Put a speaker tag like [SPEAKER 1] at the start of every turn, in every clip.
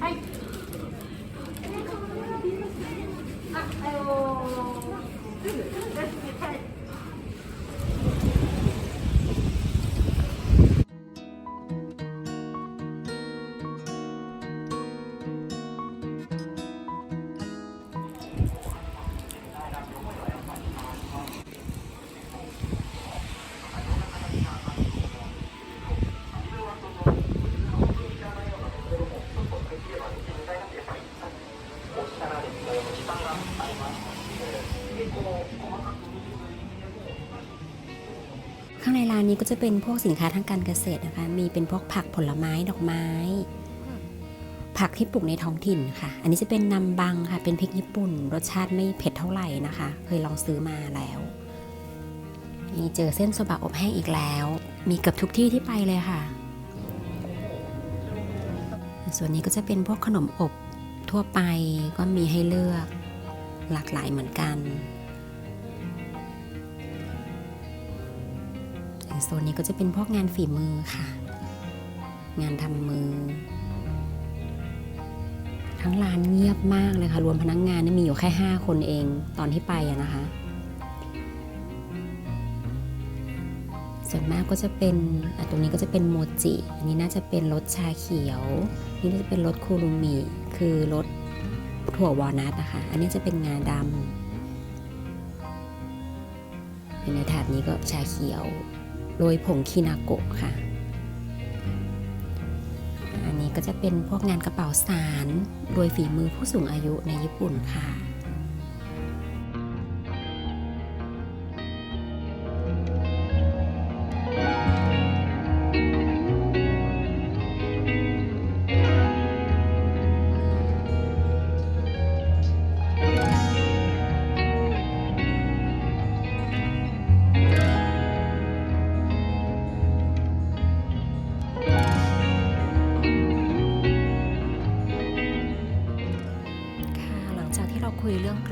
[SPEAKER 1] はい。 จะเป็นพวกสินค้าทางการเกษตรนะคะ มีเป็นพวกผักผลไม้ดอกไม้ ผักที่ปลูกในท้องถิ่นค่ะ อันนี้จะเป็นนำบังค่ะ เป็นพริกญี่ปุ่น รสชาติไม่เผ็ดเท่าไหร่นะคะ เคยลองซื้อมาแล้วมีเจอเส้นโซบะอบแห้งอีกแล้ว มีเกือบทุกที่ที่ไปเลยค่ะ ส่วนนี้ก็จะเป็นพวกขนมอบทั่วไปก็มีให้เลือกหลากหลายเหมือนกัน โซนนี้ก็จะเป็นพวกงานฝีมือค่ะ งานทำมือ ทั้งร้านเงียบมากเลยค่ะ รวมพนักงงานนี่มีอยู่แค่ 5 คนเองตอนที่ไปอะนะคะ ส่วนมากก็จะเป็นตรงนี้ก็จะเป็นโมจิ อันนี้น่าจะเป็นรสชาเขียว นี่น่าจะเป็นรสคูรุมิ คือรสถั่ววอลนัทนะคะ อันนี้จะเป็นงาดำในถาดนี้ก็ชาเขียว โรยผงคินาโกะค่ะ อันนี้ก็จะเป็นพวกงานกระเป๋าสารโดยฝีมือผู้สูงอายุในญี่ปุ่นค่ะค่ะ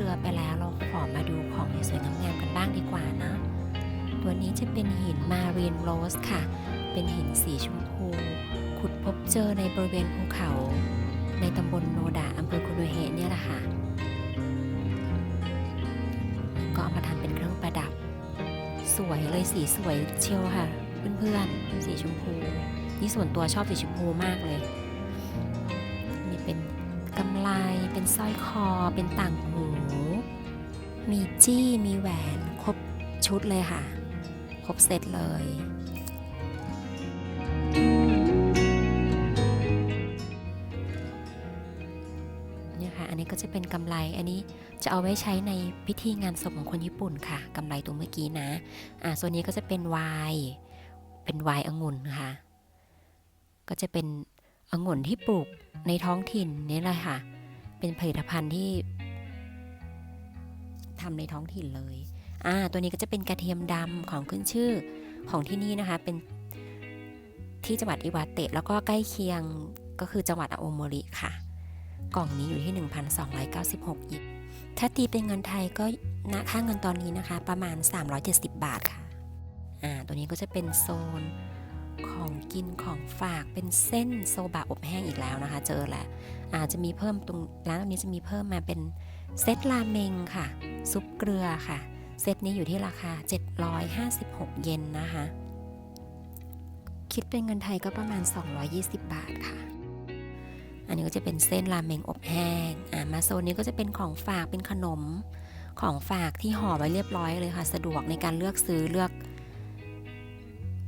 [SPEAKER 1] ลือไปแล้วเราขอมาดูของสวยงามกันบ้างดีกว่านะ ตัวนี้จะเป็นหินมารีนโรสค่ะ เป็นหินสีชมพู ขุดพบเจอในบริเวณภูเขา ในตำบลโนดาอำเภอคุโนเฮเนี่ยแหละค่ะ ก็เอามาทำเป็นเครื่องประดับ สวยเลยสีสวยเชียวค่ะ เพื่อนๆสีชมพู นี่ส่วนตัวชอบสีชมพูมากเลยมีเป็นกำไลเป็นสร้อยคอเป็นต่างหู มีจี้มีแหวนครบชุดเลยค่ะ ครบเซตเลย เนี่ยค่ะ อันนี้ก็จะเป็นกำไลอันนี้จะเอาไว้ใช้ในพิธีงานศพของคนญี่ปุ่นค่ะกำไลตัวเมื่อกี้นะ อ่าส่วนนี้ก็จะเป็นวน์เป็นวน์องุ่นค่ะ ก็จะเป็นองุ่นที่ปลูกในท้องถิ่นนี่แหละค่ะ เป็นผลิตภัณฑ์ที่ ทำในท้องถิ่นเลยอ่าตัวนี้ก็จะเป็นกระเทียมดำของขึ้นชื่อของที่นี่นะคะ เป็นที่จังหวัดอิวาเตะแล้วก็ใกล้เคียงก็คือจังหวัดอาโอโมริค่ะ กล่องนี้อยู่ที่ 1,296ยิปถ้าตีเป็นเงินไทยก็ณค่าเงินตอนนี้นะคะ ประมาณ 370 บาทค่ะอ่าตัวนี้ก็จะเป็นโซนของกินของฝากเป็นเส้นโซบะอบแห้งอีกแล้วนะคะ เจอแหละอาจจะมีเพิ่มตรงร้านตรงนี้จะมีเพิ่มมาเป็น เซตราเมงค่ะ ซุปเกลือค่ะ เซตนี้อยู่ที่ราคา 756 เยนนะคะ คิดเป็นเงินไทยก็ประมาณ 220 บาทค่ะ อันนี้ก็จะเป็นเส้นราเมงอบแห้ง อ่ามาโซนนี้ก็จะเป็นของฝากเป็นขนมของฝากที่ห่อไว้เรียบร้อยเลยค่ะ สะดวกในการเลือกซื้อเลือก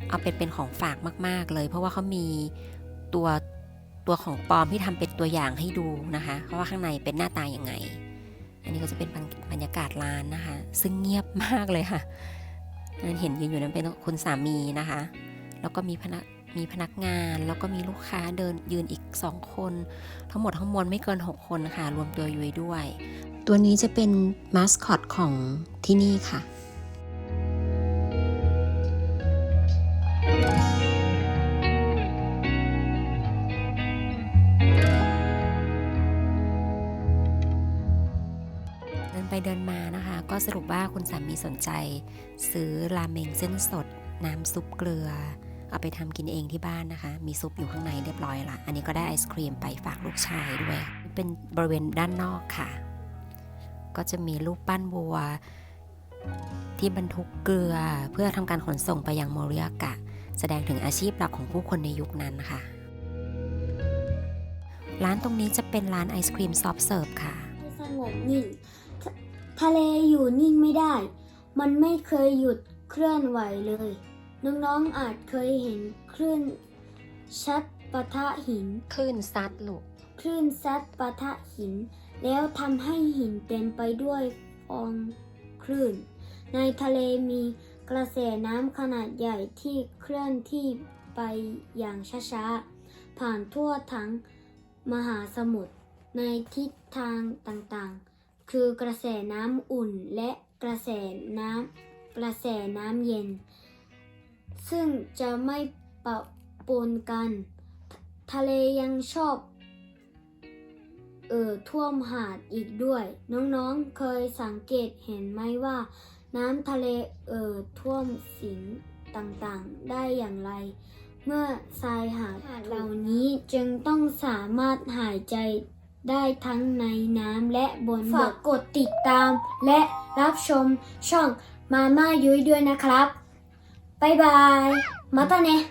[SPEAKER 1] เอาเป็นเป็นของฝากมาก ๆ เลย เพราะว่าเขามีตัวตัวของปลอมที่ทำเป็นตัวอย่างให้ดูนะคะเพราะว่าข้างในเป็นหน้าตาอย่างไง อันนี้ก็จะเป็นบรรยากาศร้านนะคะ ซึ่งเงียบมากเลยค่ะนั่นเห็นยืนอยู่นั้นเป็นคุณสามีนะคะ แล้วก็มีพนักมีพนักงานแล้วก็มีลูกค้าเดินยืนอีก 2 คน ทั้งหมดทั้งมวลไม่เกิน 6 คนค่ะ รวมตัวยุ้ยด้วย ตัวนี้จะเป็นมาสคอตของที่นี่ค่ะ เดินไปเดินมานะคะ ก็สรุปว่าคุณสามีสนใจ ซื้อราเมงเส้นสด น้ำซุปเกลือ เอาไปทำกินเองที่บ้านนะคะ มีซุปอยู่ข้างในเรียบร้อยละอันนี้ก็ได้ไอศครีมไปฝากลูกชายด้วย เป็นบริเวณด้านนอกค่ะ ก็จะมีรูปปั้นวัว ที่บรรทุกเกลือเพื่อทำการขนส่งไปยังโมริยากะ แสดงถึงอาชีพหลักของผู้คนในยุคนั้นค่ะร้านตรงนี้จะเป็นร้านไอศครีมซอฟเสิร์ฟค่ะ
[SPEAKER 2] สงบนิ่ง ทะเลอยู่นิ่งไม่ได้ มันไม่เคยหยุดเคลื่อนไหวเลย น้องๆอาจเคยเห็นคลื่นชัดปะทะหิน
[SPEAKER 1] คลื่นซัดลูก
[SPEAKER 2] คลื่นซัดปะทะหิน แล้วทำให้หินเต็มไปด้วยฟองคลื่น ในทะเลมีกระแสน้ำขนาดใหญ่ที่เคลื่อนที่ไปอย่างช้าๆ ผ่านทั่วทั้งมหาสมุทรในทิศทางต่างๆ คือกระแสน้ำอุ่นและกระแสน้ำกระแสน้ำเย็น ซึ่งจะไม่ปะปนกัน ทะเลยังชอบเอ่อท่วมหาดอีกด้วย น้องๆเคยสังเกตเห็นไหมว่า น้ำทะเลเอ่อท่วมสิงต่างๆได้อย่างไร เมื่อทรายหาดเหล่านี้จึงต้องสามารถหายใจ ได้ทั้งในน้ำและบนบกฝากกดติดตามและรับชมช่องมาม่ายุ้ยด้วยนะครับ บ๊ายบาย มาตาเนะ